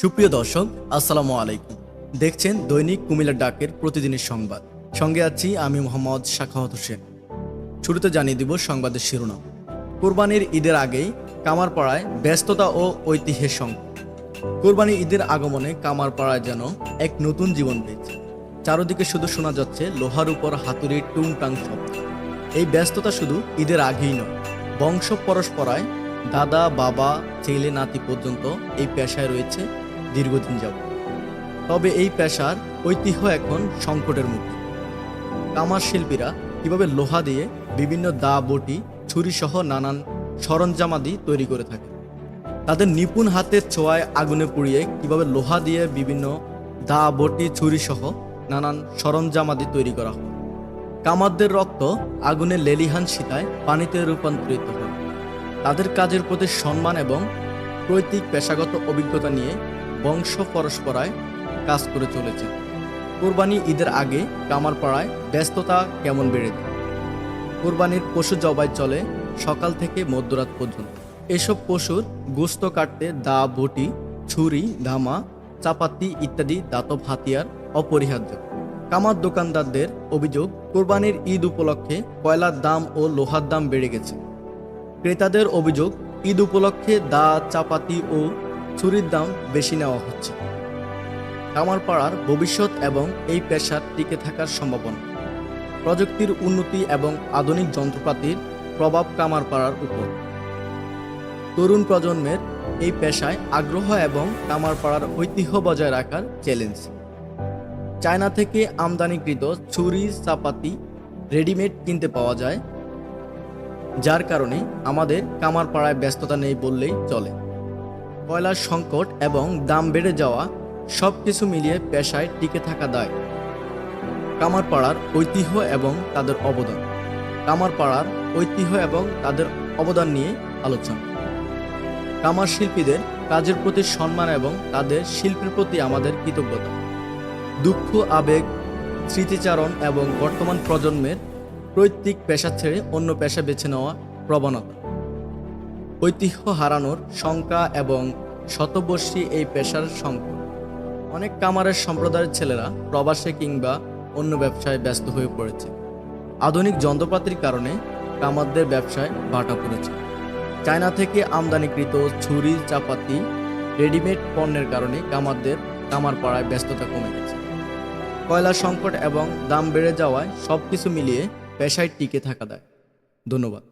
সুপ্রিয় দর্শক, আসসালামু আলাইকুম। দেখছেন দৈনিক কুমিল্লা ডাকের প্রতিদিনের সংবাদ। সঙ্গে আছি আমি মোহাম্মদ শাখাওয়াত হোসেন। শুরুতে জানিয়ে দিব সংবাদের শিরোনাম। কোরবানির ঈদের আগেই কামারপাড়ায় ব্যস্ততা ও ঐতিহ্যের সঙ্গ। কোরবানি ঈদের আগমনে কামারপাড়ায় যেন এক নতুন জীবন পেয়েছে। চারদিকে শুধু শোনা যাচ্ছে লোহার উপর হাতুড়ির টুংটাং শব্দ। এই ব্যস্ততা শুধু ঈদের আগেই নয় বংশ পরস্পরায় দাদা, বাবা, ছেলে, নাতি পর্যন্ত এই পেশায় রয়েছে দীর্ঘদিন যাব তবে এই পেশার ঐতিহ্য এখন সংকটের মুখে। কামার শিল্পীরা কীভাবে লোহা দিয়ে বিভিন্ন দা, বটি ছুরি সহ নানান সরঞ্জামাদি তৈরি করে থাকে, তাদের নিপুণ হাতের ছোঁয়ায় আগুনে পুড়িয়ে কীভাবে লোহা দিয়ে বিভিন্ন দা, বটি ছুরি সহ নানান সরঞ্জামাদি তৈরি করা হয়। কামারদের রক্ত আগুনে লেলিহান সীতায় পানিতে রূপান্তরিত হয়। তাদের কাজের প্রতি সম্মান এবং পৈতৃক পেশাগত অভিজ্ঞতা নিয়ে বংশ পরস্পরায় কাজ করে চলেছে। কোরবানি ঈদের আগে কামারপাড়ায় ব্যস্ততা কেমন বেড়ে যায়? কোরবানির পশু জবাই চলে সকাল থেকে মধ্যরাত পর্যন্ত। এসব পশুর গোস্ত কাটতে দা, বটি, ছুরি, ধামা, চাপাতি ইত্যাদি দাতব হাতিয়ার অপরিহার্য। কামার দোকানদারদের অভিযোগ, কোরবানির ঈদ উপলক্ষে কয়লার দাম ও লোহার দাম বেড়ে গেছে। ক্রেতাদের অভিযোগ, ঈদ উপলক্ষে দা, চাপাতি ও ছুরির দাম বেশি নেওয়া হচ্ছে। কামারপাড়ার ভবিষ্যৎ এবং এই পেশার টিকে থাকার সম্ভাবনা। প্রযুক্তির উন্নতি এবং আধুনিক যন্ত্রপাতির প্রভাব কামারপাড়ার উপর। তরুণ প্রজন্মের এই পেশায় আগ্রহ এবং কামারপাড়ার ঐতিহ্য বজায় রাখার চ্যালেঞ্জ চায়না থেকে আমদানিকৃত ছুরি, চাপাতি রেডিমেড কিনতে পাওয়া যায়, যার কারণে আমাদের কামারপাড়ায় ব্যস্ততা নেই বললেই চলে। কয়লার সংকট এবং দাম বেড়ে যাওয়া সব কিছু মিলিয়ে পেশায় টিকে থাকা দায়। কামারপাড়ার ঐতিহ্য এবং তাদের অবদান। কামারপাড়ার ঐতিহ্য এবং তাদের অবদান নিয়ে আলোচনা। কামার শিল্পীদের কাজের প্রতি সম্মান এবং তাদের শিল্পের প্রতি আমাদের কৃতজ্ঞতা। দুঃখ, আবেগ, স্মৃতিচারণ এবং বর্তমান প্রজন্মের পৈতৃক পেশা ছেড়ে অন্য পেশা বেছে নেওয়া প্রবণতা। ঐতিহ্য হারানোর শঙ্কা এবং শতবর্ষী এই পেশার সংকট। অনেক কামারের সম্প্রদায়ের ছেলেরা প্রবাসে কিংবা অন্য ব্যবসায় ব্যস্ত হয়ে পড়েছে। আধুনিক যন্ত্রপাতির কারণে কামারদের ব্যবসায় ভাটা পড়েছে। চায়না থেকে আমদানিকৃত ছুরি, চাপাতি, রেডিমেড পণ্যের কারণে কামারদের কামার পাড়ায় ব্যস্ততা কমে গেছে। কয়লা সংকট এবং দাম বেড়ে যাওয়ায় সব কিছু মিলিয়ে পেশায় টিকে থাকা দেয়। ধন্যবাদ।